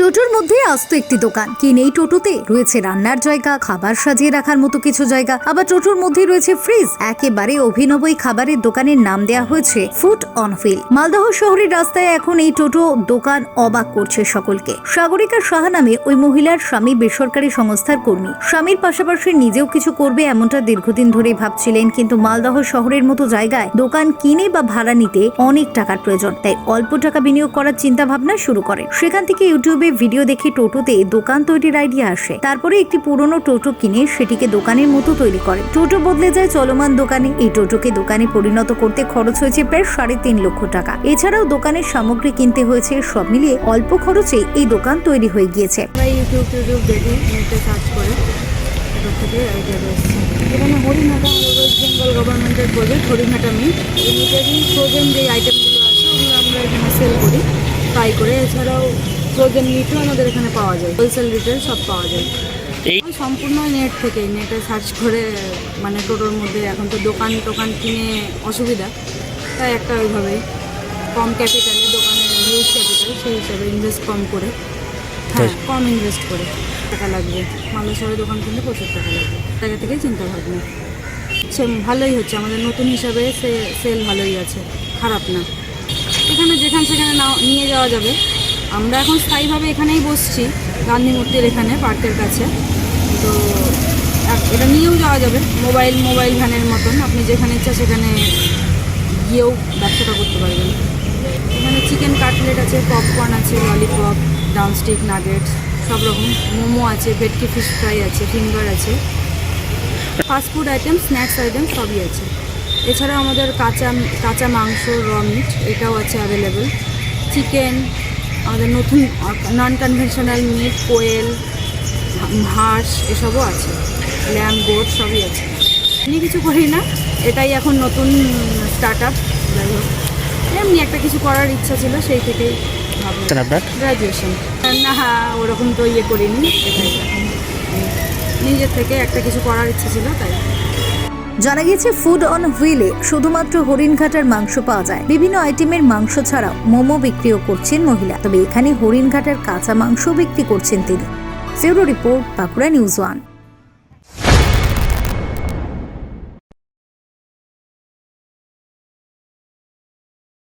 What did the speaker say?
টোটোর মধ্যে আস্ত একটি দোকান। কি নেই টোটোতে? রয়েছে রান্নার জায়গা, খাবার সাজিয়ে রাখার মতো কিছু জায়গা। আবার টোটোর মধ্যে রয়েছে ফ্রিজ। একেবারে অভিনব এই খাবারের দোকানের নাম দেওয়া হয়েছে ফুড অন হুইল। মালদহ শহরের রাস্তায় এখন এই টোটো দোকান অবাক করছে সকলকে। সাগরিকা সাহা নামে ওই মহিলার স্বামী বেসরকারি সংস্থার কর্মী। স্বামীর পাশাপাশি নিজেও কিছু করবে এমনটা দীর্ঘদিন ধরে ভাবছিলেন, কিন্তু মালদহ শহরের মতো জায়গায় দোকান কিনে বা ভাড়া নিতে অনেক টাকার প্রয়োজন। তাই অল্প টাকা বিনিয়োগ করার চিন্তা ভাবনা শুরু করে সেখান থেকে ইউটিউবে ভিডিও দেখে টোটোতে দোকান তৈরির আইডিয়া আসে। তারপরে একটি পুরনো টোটো কিনে সেটিকে দোকানের মতো তৈরি করে। টোটো বদলে যায় চলমান দোকানে। এই টোটোকে দোকানে পরিণত করতে খরচ হয়েছে প্রায় সাড়ে তিন লক্ষ টাকা। এছাড়াও দোকানের সামগ্রী কিনতে হয়েছে সব মিলিয়ে অল্প খরচে এই দোকান তৈরি হয়ে গিয়েছে। ইউটিউব করে। ওয়েস্ট বেঙ্গল গভর্নমেন্টের যে আছে, ওগুলো আমরা এখানে সেল করি। ফ্রাই করে। এছাড়াও ফ্রোজেন মিটও আমাদের এখানে পাওয়া যায়। হোলসেল রিটেল সব পাওয়া যায়। এই সম্পূর্ণ নেট থেকে নেটে সার্চ করে মানে টোটোর মধ্যে এখন তো দোকান টোকান কিনে অসুবিধা। তাই একটা ওইভাবেই। কম ক্যাপিটালে দোকানের হিউজ ক্যাপিটাল সেই হিসাবে ইনভেস্ট কম করে। হ্যাঁ কম ইনভেস্ট করে। টাকা লাগবে। মালদা শহরে দোকান কিনলে প্রচুর টাকা লাগবে। জায়গা থেকেই চিন্তা ভাবনা। সে ভালোই হচ্ছে। আমাদের নতুন হিসাবে সে সেল ভালোই আছে। খারাপ না। এখানে যেখানে সেখানে নিয়ে যাওয়া যাবে। আমরা এখন স্থায়ীভাবে এখানেই বসছি, গান্ধী মূর্তির এখানে, পার্কের কাছে। তো এটা নিয়েও যাওয়া যাবে, মোবাইল মোবাইল ভ্যানের মতন। আপনি যেখানে ইচ্ছা সেখানে গিয়েও ব্যবসাটা করতে পারবেন। এখানে চিকেন কাটলেট আছে, পপকর্ন আছে, ললিপপ ডাউনস্টিক নাগেটস সব রকম। মোমো আছে, ভেটকি ফিশ ফ্রাই আছে ফিঙ্গার আছে। Fast food item snacks item সবই আছে। এছাড়া আমাদের কাঁচা কাঁচা মাংস র মিট এটাও আছে অ্যাভেলেবেল চিকেন আমাদের নতুন নন কনভেনশনাল মিট কোয়েল হাঁস এসবও আছে। ল্যাম গোট সবই আছে। এমনি কিছু করি না এটাই এখন নতুন স্টার্ট আপ যাই হোক। এমনি একটা কিছু করার ইচ্ছা ছিল সেই থেকেই গ্র্যাজুয়েশন না ওরকম তো ইয়ে করিনি এটাই। নিজের থেকে একটা কিছু করার ইচ্ছা ছিল তাই। জানা গিয়েছে ফুড অন হুইলে শুধুমাত্র হরিণঘাটার মাংস পাওয়া যায়। বিভিন্ন আইটেমের মাংস ছাড়াও মোমো বিক্রিও করছেন মহিলা। তবে এখানে হরিণঘাটার কাঁচা মাংস বিক্রি করছেন তিনি। ফেরো রিপোর্ট বাঁকুড়া নিউজ ওয়ান।